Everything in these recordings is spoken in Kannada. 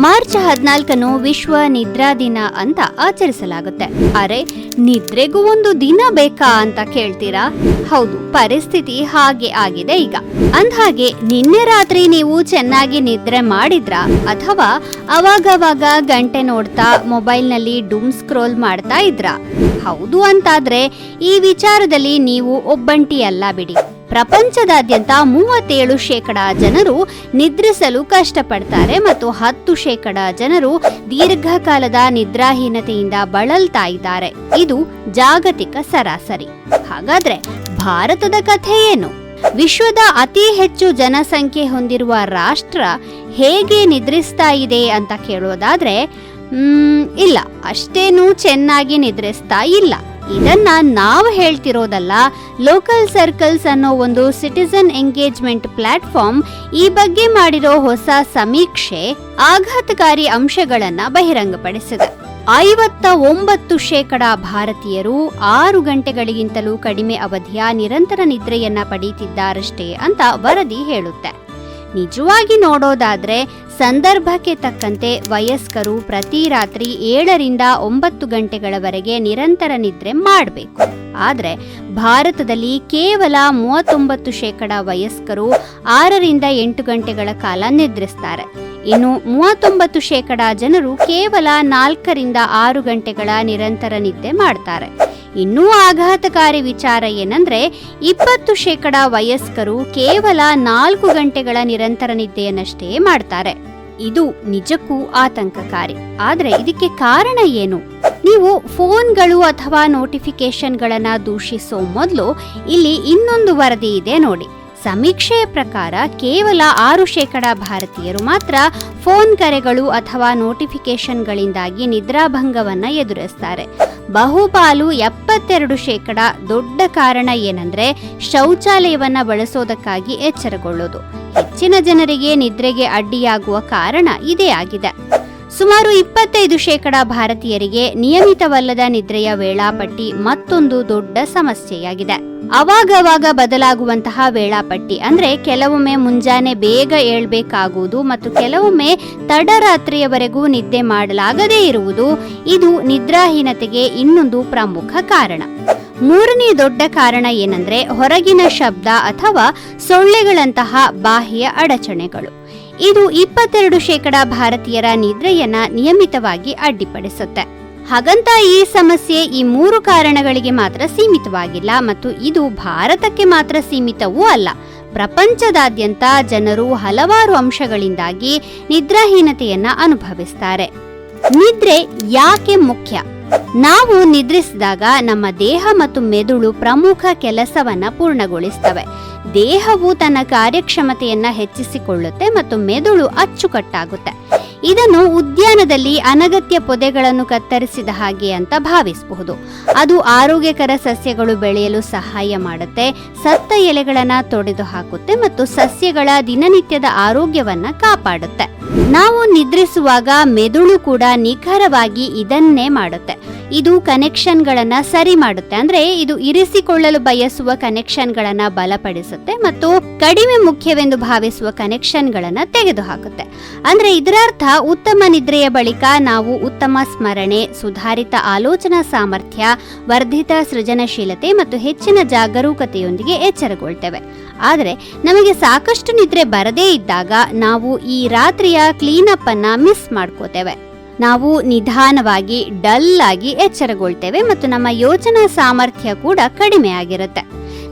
ಮಾರ್ಚ್ ಹದಿನಾಲ್ಕನ್ನು ವಿಶ್ವ ನಿದ್ರಾ ದಿನ ಅಂತ ಆಚರಿಸಲಾಗುತ್ತೆ. ಅರೆ, ನಿದ್ರೆಗೂ ಒಂದು ದಿನ ಬೇಕಾ ಅಂತ ಕೇಳ್ತೀರಾ? ಹೌದು, ಪರಿಸ್ಥಿತಿ ಹಾಗೆ ಆಗಿದೆ ಈಗ. ಅಂದ್ಹಾಗೆ, ನಿನ್ನೆ ರಾತ್ರಿ ನೀವು ಚೆನ್ನಾಗಿ ನಿದ್ರೆ ಮಾಡಿದ್ರ? ಅಥವಾ ಅವಾಗವಾಗ ಗಂಟೆ ನೋಡ್ತಾ ಮೊಬೈಲ್ನಲ್ಲಿ ಡೂಮ್ ಸ್ಕ್ರೋಲ್ ಮಾಡ್ತಾ ಇದ್ರ? ಹೌದು ಅಂತಾದ್ರೆ, ಈ ವಿಚಾರದಲ್ಲಿ ನೀವು ಒಬ್ಬಂಟಿಯಲ್ಲ ಬಿಡಿ. ಪ್ರಪಂಚದಾದ್ಯಂತ ಮೂವತ್ತೇಳು ಶೇಕಡ ಜನರು ನಿದ್ರಿಸಲು ಕಷ್ಟಪಡ್ತಾರೆ ಮತ್ತು ಹತ್ತು ಶೇಕಡ ಜನರು ದೀರ್ಘಕಾಲದ ನಿದ್ರಾಹೀನತೆಯಿಂದ ಬಳಲ್ತಾ ಇದ್ದಾರೆ. ಇದು ಜಾಗತಿಕ ಸರಾಸರಿ. ಹಾಗಾದ್ರೆ ಭಾರತದ ಕಥೆ ಏನು? ವಿಶ್ವದ ಅತಿ ಹೆಚ್ಚು ಜನಸಂಖ್ಯೆ ಹೊಂದಿರುವ ರಾಷ್ಟ್ರ ಹೇಗೆ ನಿದ್ರಿಸ್ತಾ ಇದೆ ಅಂತ ಕೇಳೋದಾದ್ರೆ ಇಲ್ಲ. ಅಷ್ಟೇನೂ ಚೆನ್ನಾಗಿ ನಿದ್ರಿಸ್ತಾ ಇಲ್ಲ. ಇದನ್ನ ನಾವು ಹೇಳ್ತಿರೋದಲ್ಲ ಲೋಕಲ್ ಸರ್ಕಲ್ಸ್ ಅನ್ನೋ ಒಂದು ಸಿಟಿಸನ್ ಎಂಗೇಜ್ಮೆಂಟ್ ಪ್ಲಾಟ್ಫಾರ್ಮ್ ಈ ಬಗ್ಗೆ ಮಾಡಿರೋ ಹೊಸ ಸಮೀಕ್ಷೆ ಆಘಾತಕಾರಿ ಅಂಶಗಳನ್ನ ಬಹಿರಂಗಪಡಿಸಿದೆ. ಐವತ್ತ ಒಂಬತ್ತು ಶೇಕಡ ಭಾರತೀಯರು ಆರು ಗಂಟೆಗಳಿಗಿಂತಲೂ ಕಡಿಮೆ ಅವಧಿಯ ನಿರಂತರ ನಿದ್ರೆಯನ್ನ ಪಡೀತಿದ್ದಾರಷ್ಟೇ ಅಂತ ವರದಿ ಹೇಳುತ್ತೆ. ನಿಜವಾಗಿ ನೋಡೋದಾದ್ರೆ ಸಂದರ್ಭಕ್ಕೆ ತಕ್ಕಂತೆ ವಯಸ್ಕರು ಪ್ರತಿ ರಾತ್ರಿ ಏಳರಿಂದ ಒಂಬತ್ತು ಗಂಟೆಗಳವರೆಗೆ ನಿರಂತರ ನಿದ್ರೆ ಮಾಡಬೇಕು. ಆದರೆ ಭಾರತದಲ್ಲಿ ಕೇವಲ ಮೂವತ್ತೊಂಬತ್ತು ಶೇಕಡ ವಯಸ್ಕರು ಆರರಿಂದ ಎಂಟು ಗಂಟೆಗಳ ಕಾಲ ನಿದ್ರಿಸ್ತಾರೆ. ಇನ್ನು ಮೂವತ್ತೊಂಬತ್ತು ಶೇಕಡ ಜನರು ಕೇವಲ ನಾಲ್ಕರಿಂದ ಆರು ಗಂಟೆಗಳ ನಿರಂತರ ನಿದ್ದೆ ಮಾಡ್ತಾರೆ. ಇನ್ನೂ ಆಘಾತಕಾರಿ ವಿಚಾರ ಏನಂದ್ರೆ ಇಪ್ಪತ್ತು ಶೇಕಡ ವಯಸ್ಕರು ಕೇವಲ ನಾಲ್ಕು ಗಂಟೆಗಳ ನಿರಂತರ ನಿದ್ದೆಯನ್ನಷ್ಟೇ ಮಾಡ್ತಾರೆ. ಇದು ನಿಜಕ್ಕೂ ಆತಂಕಕಾರಿ. ಆದ್ರೆ ಇದಕ್ಕೆ ಕಾರಣ ಏನು? ನೀವು ಫೋನ್ಗಳು ಅಥವಾ ನೋಟಿಫಿಕೇಶನ್ಗಳನ್ನ ದೂಷಿಸೋ ಮೊದಲು ಇಲ್ಲಿ ಇನ್ನೊಂದು ವರದಿ ಇದೆ ನೋಡಿ. ಸಮೀಕ್ಷೆಯ ಪ್ರಕಾರ ಕೇವಲ ಆರು ಶೇಕಡ ಭಾರತೀಯರು ಮಾತ್ರ ಫೋನ್ ಕರೆಗಳು ಅಥವಾ ನೋಟಿಫಿಕೇಶನ್ಗಳಿಂದಾಗಿ ನಿದ್ರಾಭಂಗವನ್ನು ಎದುರಿಸ್ತಾರೆ. ಬಹುಪಾಲು ಎಪ್ಪತ್ತೆರಡು ಶೇಕಡ ದೊಡ್ಡ ಕಾರಣ ಏನಂದ್ರೆ ಶೌಚಾಲಯವನ್ನು ಬಳಸೋದಕ್ಕಾಗಿ ಎಚ್ಚರಗೊಳ್ಳೋದು. ಹೆಚ್ಚಿನ ಜನರಿಗೆ ನಿದ್ರೆಗೆ ಅಡ್ಡಿಯಾಗುವ ಕಾರಣ ಇದೇ ಆಗಿದೆ. ಸುಮಾರು ಇಪ್ಪತ್ತೈದು ಶೇಕಡ ಭಾರತೀಯರಿಗೆ ನಿಯಮಿತವಲ್ಲದ ನಿದ್ರೆಯ ವೇಳಾಪಟ್ಟಿ ಮತ್ತೊಂದು ದೊಡ್ಡ ಸಮಸ್ಯೆಯಾಗಿದೆ. ಅವಾಗವಾಗ ಬದಲಾಗುವಂತಹ ವೇಳಾಪಟ್ಟಿ ಅಂದ್ರೆ ಕೆಲವೊಮ್ಮೆ ಮುಂಜಾನೆ ಬೇಗ ಏಳ್ಬೇಕಾಗುವುದು ಮತ್ತು ಕೆಲವೊಮ್ಮೆ ತಡರಾತ್ರಿಯವರೆಗೂ ನಿದ್ದೆ ಮಾಡಲಾಗದೇ ಇರುವುದು ಇದು ನಿದ್ರಾಹೀನತೆಗೆ ಇನ್ನೊಂದು ಪ್ರಮುಖ ಕಾರಣ. ಮೂರನೇ ದೊಡ್ಡ ಕಾರಣ ಏನಂದ್ರೆ ಹೊರಗಿನ ಶಬ್ದ ಅಥವಾ ಸೊಳ್ಳೆಗಳಂತಹ ಬಾಹ್ಯ ಅಡಚಣೆಗಳು. ಇದು ಇಪ್ಪತ್ತೆರಡು ಶೇಕಡ ಭಾರತೀಯರ ನಿದ್ರೆಯನ್ನ ನಿಯಮಿತವಾಗಿ ಅಡ್ಡಿಪಡಿಸುತ್ತೆ. ಹಾಗಂತ ಈ ಸಮಸ್ಯೆ ಈ ಮೂರು ಕಾರಣಗಳಿಗೆ ಮಾತ್ರ ಸೀಮಿತವಾಗಿಲ್ಲ ಮತ್ತು ಇದು ಭಾರತಕ್ಕೆ ಮಾತ್ರ ಸೀಮಿತವೂ ಅಲ್ಲ. ಪ್ರಪಂಚದಾದ್ಯಂತ ಜನರು ಹಲವಾರು ಅಂಶಗಳಿಂದಾಗಿ ನಿದ್ರಾಹೀನತೆಯನ್ನ ಅನುಭವಿಸ್ತಾರೆ. ನಿದ್ರೆ ಯಾಕೆ ಮುಖ್ಯ? ನಾವು ನಿದ್ರಿಸಿದಾಗ ನಮ್ಮ ದೇಹ ಮತ್ತು ಮೆದುಳು ಪ್ರಮುಖ ಕೆಲಸವನ್ನ ಪೂರ್ಣಗೊಳಿಸ್ತವೆ. ದೇಹವು ತನ್ನ ಕಾರ್ಯಕ್ಷಮತೆಯನ್ನ ಹೆಚ್ಚಿಸಿಕೊಳ್ಳುತ್ತೆ ಮತ್ತು ಮೆದುಳು ಅಚ್ಚುಕಟ್ಟಾಗುತ್ತೆ. ಇದನ್ನು ಉದ್ಯಾನದಲ್ಲಿ ಅನಗತ್ಯ ಪೊದೆಗಳನ್ನು ಕತ್ತರಿಸಿದ ಹಾಗೆ ಅಂತ ಭಾವಿಸಬಹುದು. ಅದು ಆರೋಗ್ಯಕರ ಸಸ್ಯಗಳು ಬೆಳೆಯಲು ಸಹಾಯ ಮಾಡುತ್ತೆ, ಸತ್ತ ಎಲೆಗಳನ್ನು ತೊಡೆದು ಹಾಕುತ್ತೆ ಮತ್ತು ಸಸ್ಯಗಳ ದಿನನಿತ್ಯದ ಆರೋಗ್ಯವನ್ನ ಕಾಪಾಡುತ್ತೆ. ನಾವು ನಿದ್ರಿಸುವಾಗ ಮೆದುಳು ಕೂಡ ನಿಖರವಾಗಿ ಇದನ್ನೇ ಮಾಡುತ್ತೆ. ಇದು ಕನೆಕ್ಷನ್ಗಳನ್ನು ಸರಿ ಮಾಡುತ್ತೆ. ಅಂದ್ರೆ ಇದು ಇರಿಸಿಕೊಳ್ಳಲು ಬಯಸುವ ಕನೆಕ್ಷನ್ಗಳನ್ನು ಬಲಪಡಿಸುತ್ತೆ ಮತ್ತು ಕಡಿಮೆ ಮುಖ್ಯವೆಂದು ಭಾವಿಸುವ ಕನೆಕ್ಷನ್ಗಳನ್ನು ತೆಗೆದುಹಾಕುತ್ತೆ. ಅಂದ್ರೆ ಇದರರ್ಥ ಉತ್ತಮ ನಿದ್ರೆಯ ಬಳಿಕ ನಾವು ಉತ್ತಮ ಸ್ಮರಣೆ, ಸುಧಾರಿತ ಆಲೋಚನಾ ಸಾಮರ್ಥ್ಯ, ವರ್ಧಿತ ಸೃಜನಶೀಲತೆ ಮತ್ತು ಹೆಚ್ಚಿನ ಜಾಗರೂಕತೆಯೊಂದಿಗೆ ಎಚ್ಚರಗೊಳ್ತೇವೆ. ಆದರೆ ನಮಗೆ ಸಾಕಷ್ಟು ನಿದ್ರೆ ಬರದೇ ಇದ್ದಾಗ ನಾವು ಈ ರಾತ್ರಿಯ ಕ್ಲೀನಪ್ ಅನ್ನ ಮಿಸ್ ಮಾಡ್ಕೋತೇವೆ. ನಾವು ನಿಧಾನವಾಗಿ ಡಲ್ ಆಗಿ ಎಚ್ಚರಗೊಳ್ತೇವೆ ಮತ್ತು ನಮ್ಮ ಯೋಚನಾ ಸಾಮರ್ಥ್ಯ ಕೂಡ ಕಡಿಮೆ ಆಗಿರುತ್ತೆ.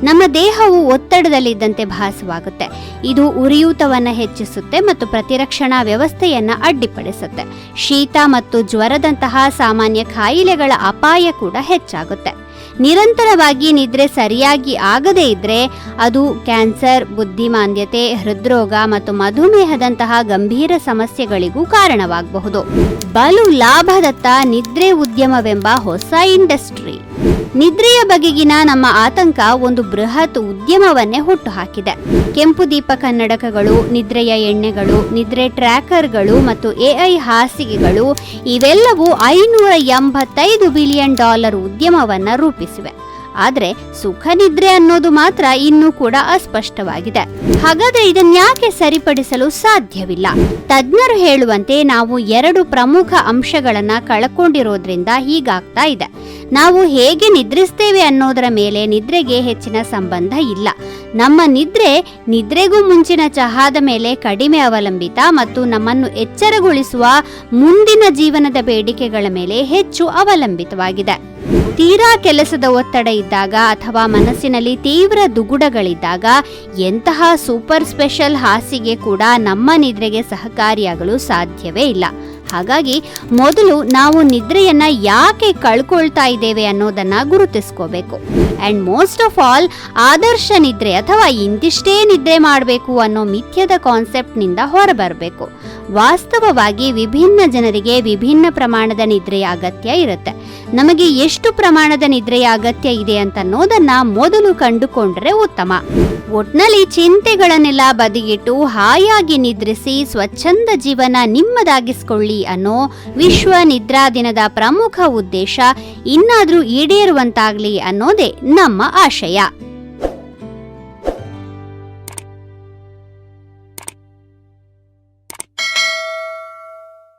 ನಮ್ಮ ದೇಹವು ಒತ್ತಡದಲ್ಲಿದ್ದಂತೆ ಭಾಸವಾಗುತ್ತೆ. ಇದು ಉರಿಯೂತವನ್ನು ಹೆಚ್ಚಿಸುತ್ತೆ ಮತ್ತು ಪ್ರತಿರಕ್ಷಣಾ ವ್ಯವಸ್ಥೆಯನ್ನು ಅಡ್ಡಿಪಡಿಸುತ್ತೆ. ಶೀತ ಮತ್ತು ಜ್ವರದಂತಹ ಸಾಮಾನ್ಯ ಕಾಯಿಲೆಗಳ ಅಪಾಯ ಕೂಡ ಹೆಚ್ಚಾಗುತ್ತೆ. ನಿರಂತರವಾಗಿ ನಿದ್ರೆ ಸರಿಯಾಗಿ ಆಗದೇ ಇದ್ರೆ ಅದು ಕ್ಯಾನ್ಸರ್, ಬುದ್ಧಿಮಾಂದ್ಯತೆ, ಹೃದ್ರೋಗ ಮತ್ತು ಮಧುಮೇಹದಂತಹ ಗಂಭೀರ ಸಮಸ್ಯೆಗಳಿಗೂ ಕಾರಣವಾಗಬಹುದು. ಬಲು ಲಾಭದತ್ತ ನಿದ್ರೆ ಉದ್ಯಮವೆಂಬ ಹೊಸ ಇಂಡಸ್ಟ್ರಿ. ನಿದ್ರೆಯ ಬಗೆಗಿನ ನಮ್ಮ ಆತಂಕ ಒಂದು ಬೃಹತ್ ಉದ್ಯಮವನ್ನೇ ಹುಟ್ಟುಹಾಕಿದೆ. ಕೆಂಪು ದೀಪ ಕನ್ನಡಕಗಳು, ನಿದ್ರೆಯ ಎಣ್ಣೆಗಳು, ನಿದ್ರೆ ಟ್ರ್ಯಾಕರ್ಗಳು ಮತ್ತು ಎಐ ಹಾಸಿಗೆಗಳು ಇವೆಲ್ಲವೂ ಐನೂರ ಎಂಬತ್ತೈದು ಬಿಲಿಯನ್ ಡಾಲರ್ ಉದ್ಯಮವನ್ನ ರೂಪಿಸಿವೆ ಆದ್ರೆ ಸುಖ ನಿದ್ರೆ ಅನ್ನೋದು ಮಾತ್ರ ಇನ್ನೂ ಕೂಡ ಅಸ್ಪಷ್ಟವಾಗಿದೆ. ಹಾಗಾದ್ರೆ ಇದನ್ಯಾಕೆ ಸರಿಪಡಿಸಲು ಸಾಧ್ಯವಿಲ್ಲ? ತಜ್ಞರು ಹೇಳುವಂತೆ ನಾವು ಎರಡು ಪ್ರಮುಖ ಅಂಶಗಳನ್ನ ಕಳ್ಕೊಂಡಿರೋದ್ರಿಂದ ಹೀಗಾಗ್ತಾ ಇದೆ. ನಾವು ಹೇಗೆ ನಿದ್ರಿಸ್ತೇವೆ ಅನ್ನೋದರ ಮೇಲೆ ನಿದ್ರೆಗೆ ಹೆಚ್ಚಿನ ಸಂಬಂಧ ಇಲ್ಲ. ನಮ್ಮ ನಿದ್ರೆ ನಿದ್ರೆಗೂ ಮುಂಚಿನ ಚಹಾದ ಮೇಲೆ ಕಡಿಮೆ ಅವಲಂಬಿತ ಮತ್ತು ನಮ್ಮನ್ನು ಎಚ್ಚರಗೊಳಿಸುವ ಮುಂದಿನ ಜೀವನದ ಬೇಡಿಕೆಗಳ ಮೇಲೆ ಹೆಚ್ಚು ಅವಲಂಬಿತವಾಗಿದೆ. ತೀರಾ ಕೆಲಸದ ಒತ್ತಡ ಇದ್ದಾಗ ಅಥವಾ ಮನಸ್ಸಿನಲ್ಲಿ ತೀವ್ರ ದುಗುಡಗಳಿದ್ದಾಗ ಎಂತಹ ಸೂಪರ್ ಸ್ಪೆಷಲ್ ಹಾಸಿಗೆ ಕೂಡ ನಮ್ಮ ನಿದ್ರೆಗೆ ಸಹಕಾರಿಯಾಗಲು ಸಾಧ್ಯವೇ ಇಲ್ಲ. ಹಾಗಾಗಿ ಮೊದಲು ನಾವು ನಿದ್ರೆಯನ್ನ ಯಾಕೆ ಕಳ್ಕೊಳ್ತಾ ಇದ್ದೇವೆ ಅನ್ನೋದನ್ನ ಗುರುತಿಸ್ಕೋಬೇಕು. ಅಂಡ್ ಮೋಸ್ಟ್ ಆಫ್ ಆಲ್ ಆದರ್ಶ ನಿದ್ರೆ ಅಥವಾ ಇಂತಿಷ್ಟೇ ನಿದ್ರೆ ಮಾಡಬೇಕು ಅನ್ನೋ ಮಿಥ್ಯದ ಕಾನ್ಸೆಪ್ಟ್ನಿಂದ ಹೊರಬರಬೇಕು. ವಾಸ್ತವವಾಗಿ ವಿಭಿನ್ನ ಜನರಿಗೆ ವಿಭಿನ್ನ ಪ್ರಮಾಣದ ನಿದ್ರೆಯ ಅಗತ್ಯ ಇರುತ್ತೆ. ನಮಗೆ ಎಷ್ಟು ಪ್ರಮಾಣದ ನಿದ್ರೆಯ ಅಗತ್ಯ ಇದೆ ಅಂತ ಅನ್ನೋದನ್ನ ಮೊದಲು ಕಂಡುಕೊಂಡ್ರೆ ಉತ್ತಮ. ಒಟ್ನಲ್ಲಿ ಚಿಂತೆಗಳನ್ನೆಲ್ಲ ಬದಿಗಿಟ್ಟು ಹಾಯಾಗಿ ನಿದ್ರಿಸಿ ಸ್ವಚ್ಛಂದ ಜೀವನ ನಿಮ್ಮದಾಗಿಸ್ಕೊಳ್ಳಿ ಅನ್ನೋ ವಿಶ್ವ ನಿದ್ರಾ ದಿನದ ಪ್ರಮುಖ ಉದ್ದೇಶ ಇನ್ನಾದ್ರೂ ಈಡೇರುವಂತಾಗ್ಲಿ ಅನ್ನೋದೇ ನಮ್ಮ ಆಶಯ.